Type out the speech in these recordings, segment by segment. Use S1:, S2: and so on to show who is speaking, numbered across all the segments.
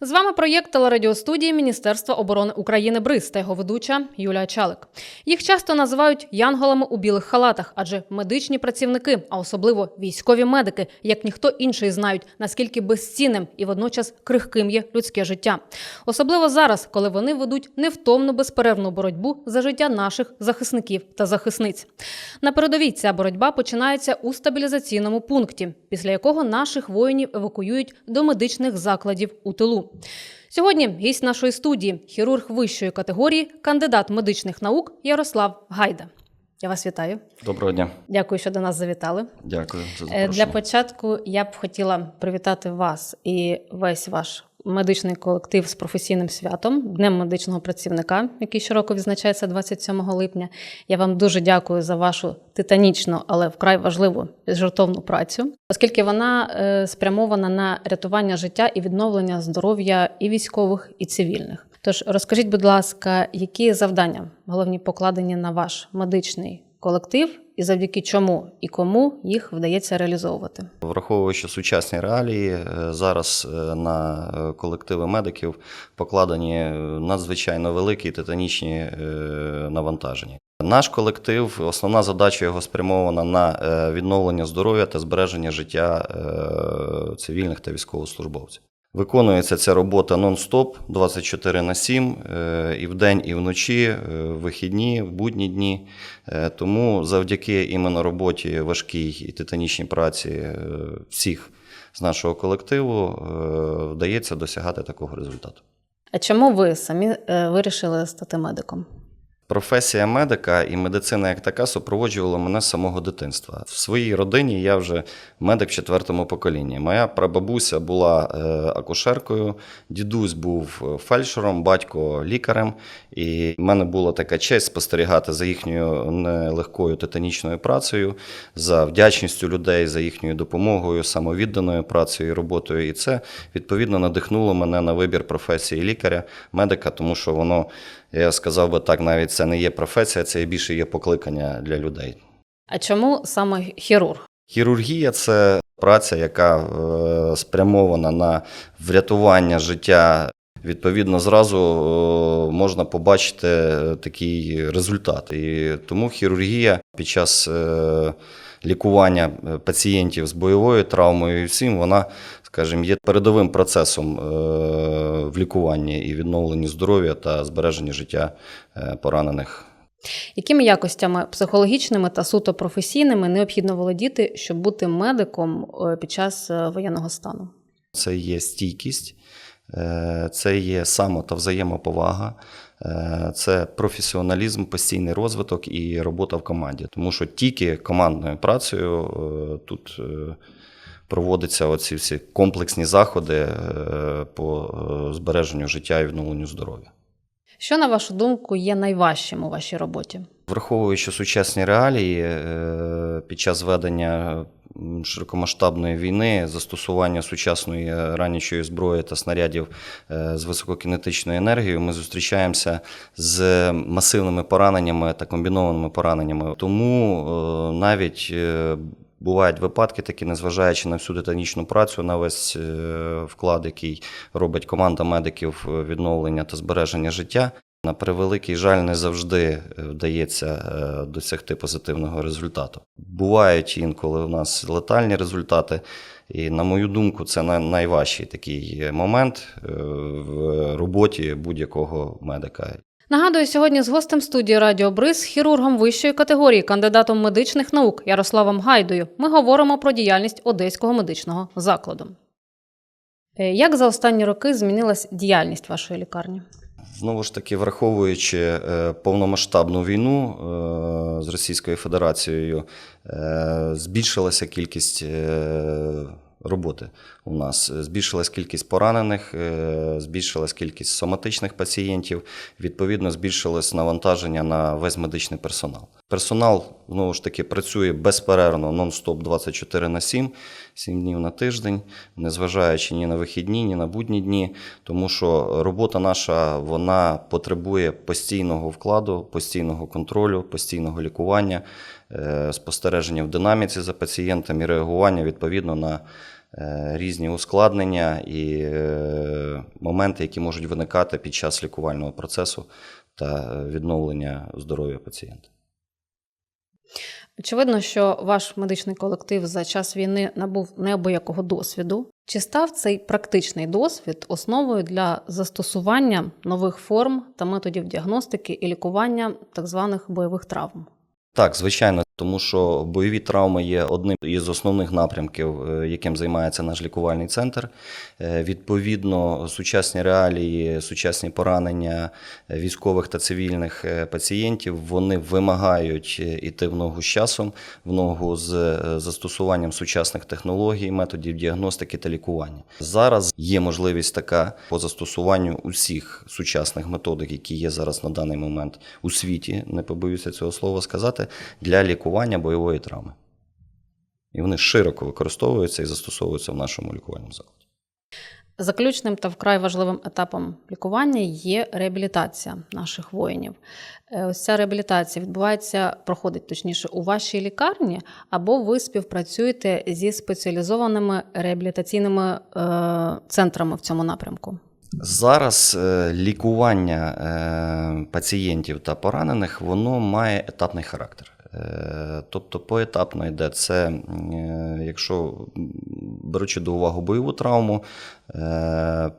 S1: З вами проєкт телерадіостудії Міністерства оборони України БРИЗ та його ведуча Юлія Чалик. Їх часто називають янголами у білих халатах, адже медичні працівники, а особливо військові медики, як ніхто інший, знають наскільки безцінним і водночас крихким є людське життя. Особливо зараз, коли вони ведуть невтомну безперервну боротьбу за життя наших захисників та захисниць. На передовій ця боротьба починається у стабілізаційному пункті, після якого наших воїнів евакуюють до медичних закладів у тилу. Сьогодні гість нашої студії, хірург вищої категорії, кандидат медичних наук Ярослав Гайда. Я вас вітаю.
S2: Доброго дня.
S1: Дякую, що до нас завітали.
S2: Дякую за
S1: Е,
S2: запрошення.
S1: Для початку я б хотіла привітати вас і весь ваш медичний колектив з професійним святом, Днем медичного працівника, який щороку відзначається 27 липня. Я вам дуже дякую за вашу титанічну, але вкрай важливу жертовну працю, оскільки вона е, спрямована на рятування життя і відновлення здоров'я і військових, і цивільних. Тож розкажіть, будь ласка, які завдання головні покладені на ваш медичний колектив, і завдяки чому і кому їх вдається реалізовувати?
S2: Враховуючи сучасні реалії, е, зараз е, на е, колективи медиків покладені надзвичайно великі титанічні навантаження. Наш колектив, основна задача його спрямована на відновлення здоров'я та збереження життя цивільних та військовослужбовців. Виконується ця робота нон-стоп 24 на 7, е, і вдень, і вночі, е, в вихідні, в будні дні. Е, Тому завдяки іменно роботі важкій і титанічній праці е, всіх з нашого колективу е, вдається досягати такого результату.
S1: А чому ви самі е, вирішили стати медиком?
S2: Професія медика і медицина як така супроводжувала мене з самого дитинства. В своїй родині я вже медик в четвертому поколінні. Моя прабабуся була е, акушеркою, дідусь був е, фельдшером, батько лікарем. І в мене була така честь спостерігати за їхньою нелегкою титанічною працею, за вдячністю людей, за їхньою допомогою, самовідданою працею і роботою. І це відповідно надихнуло мене на вибір професії лікаря, медика, тому що воно, я сказав би так, навіть це не є професія, це більше є покликання для людей.
S1: А чому саме хірург?
S2: Хірургія це праця, яка е, спрямована на врятування життя. Відповідно, зразу е, можна побачити е, такий результат. І тому хірургія під час лікування пацієнтів з бойовою травмою і всім, вона, скажімо, є передовим процесом е, в лікуванні і відновленні здоров'я та збереженні життя е, поранених
S1: Якими якостями психологічними та суто професійними необхідно володіти, щоб бути медиком е, під час воєнного стану?
S2: це є стійкість, це є само та взаємоповага, це професіоналізм, постійний розвиток і робота в команді. Тому що тільки командною працею тут проводяться оці всі комплексні заходи е, по е, збереженню життя і відновленню здоров'я.
S1: Що, на вашу думку, є найважчим у вашій роботі?
S2: Враховуючи сучасні реалії, е, під час ведення широкомасштабної війни, застосування сучасної ранічої зброї та снарядів з висококінетичною енергією, ми зустрічаємося з масивними пораненнями та комбінованими пораненнями. Тому навіть Бувають випадки, такі, незважаючи на всю титанічну працю, на весь е, вклад, який робить команда медиків е, відновлення та збереження життя. На превеликий жаль, не завжди е, вдається досягти позитивного результату. Бувають інколи у нас летальні результати, і, на мою думку, це най- найважчий такий момент в роботі будь-якого медика.
S1: Нагадую, сьогодні з гостем студії Радіо Бриз, хірургом вищої категорії, кандидатом медичних наук Ярославом Гайдою, ми говоримо про діяльність Одеського медичного закладу. Е, Як за останні роки змінилась діяльність вашої лікарні?
S2: Знову ж таки, враховуючи е, повномасштабну війну е, з Російською Федерацією, збільшилася кількість роботи у нас. Збільшилась кількість поранених, е, збільшилась кількість соматичних пацієнтів, відповідно, збільшилось навантаження на весь медичний персонал. Персонал знову ж таки працює безперервно нон-стоп 24 на 7, 7 днів на тиждень, незважаючи ні на вихідні, ні на будні дні, тому що робота наша вона потребує постійного вкладу, постійного контролю, постійного лікування, е, спостереження в динаміці за пацієнтом і реагування відповідно на е, різні ускладнення і е, моменти, які можуть виникати під час лікувального процесу та відновлення здоров'я пацієнта.
S1: Очевидно, що ваш медичний колектив за час війни набув неабиякого досвіду. Чи став цей практичний досвід основою для застосування нових форм та методів діагностики і лікування так званих бойових травм?
S2: Так, звичайно, тому що бойові травми є одним із основних напрямків, е, яким займається наш лікувальний центр. Е, Відповідно, сучасні реалії, сучасні поранення е, військових та цивільних пацієнтів вони вимагають іти в ногу з часом, в ногу з застосуванням сучасних технологій, методів діагностики та лікування. Зараз є можливість така по застосуванню усіх сучасних методик, які є зараз на даний момент у світі, не побоюся цього слова сказати, для лікування бойової травми. І вони широко використовуються і застосовуються в нашому лікувальному закладі.
S1: Заключним та вкрай важливим етапом лікування є реабілітація наших воїнів. Е, Ось ця реабілітація відбувається, проходить точніше у вашій лікарні, або ви співпрацюєте зі спеціалізованими реабілітаційними е, центрами в цьому напрямку.
S2: Зараз е, лікування е, пацієнтів та поранених воно має етапний характер. Е, Тобто поетапно йде це, якщо беручи до уваги бойову травму,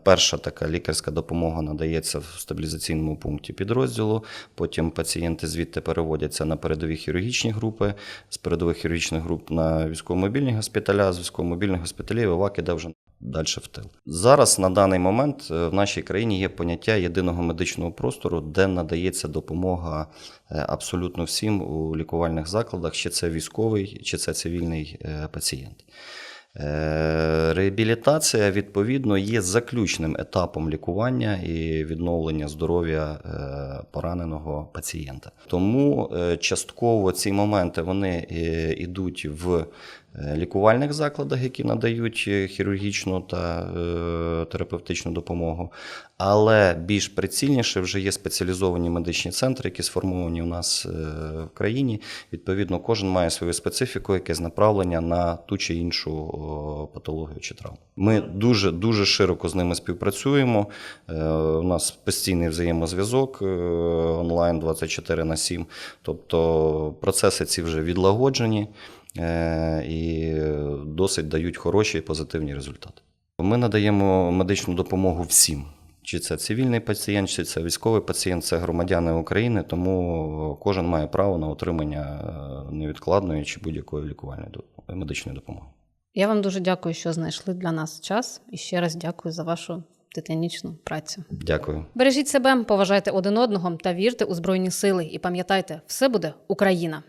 S2: перша така лікарська допомога надається в стабілізаційному пункті підрозділу. Потім пацієнти звідти переводяться на передові хірургічні групи, з передових хірургічних груп на військово-мобільні госпіталя, з військово-мобільних госпіталів ВАК іде вже далі в тил. Зараз на даний момент е, в нашій країні є поняття єдиного медичного простору, де надається допомога е, абсолютно всім у лікувальних закладах, чи це військовий, чи це цивільний е, пацієнт. Реабілітація, відповідно, є заключним етапом лікування і відновлення здоров'я пораненого пацієнта. Тому частково ці моменти вони йдуть в лікувальних закладах, які надають е, хірургічну та е, терапевтичну допомогу. Але більш прицільніше вже є спеціалізовані медичні центри, які сформовані у нас е, в країні. Відповідно, кожен має свою специфіку, якесь направлення на ту чи іншу патологію чи травму. Ми дуже дуже широко з ними співпрацюємо. Е, У нас постійний взаємозв'язок е, онлайн 24 на 7. Тобто процеси ці вже відлагоджені е, і досить дають хороші і позитивні результати. Ми надаємо медичну допомогу всім. Чи це цивільний пацієнт, чи це військовий пацієнт, це громадяни України, тому кожен має право на отримання е, невідкладної чи будь-якої лікувальної медичної допомоги.
S1: Я вам дуже дякую, що знайшли для нас час, і ще раз дякую за вашу титанічну працю.
S2: Дякую.
S1: Бережіть себе, поважайте один одного та вірте у Збройні Сили. І пам'ятайте, все буде Україна.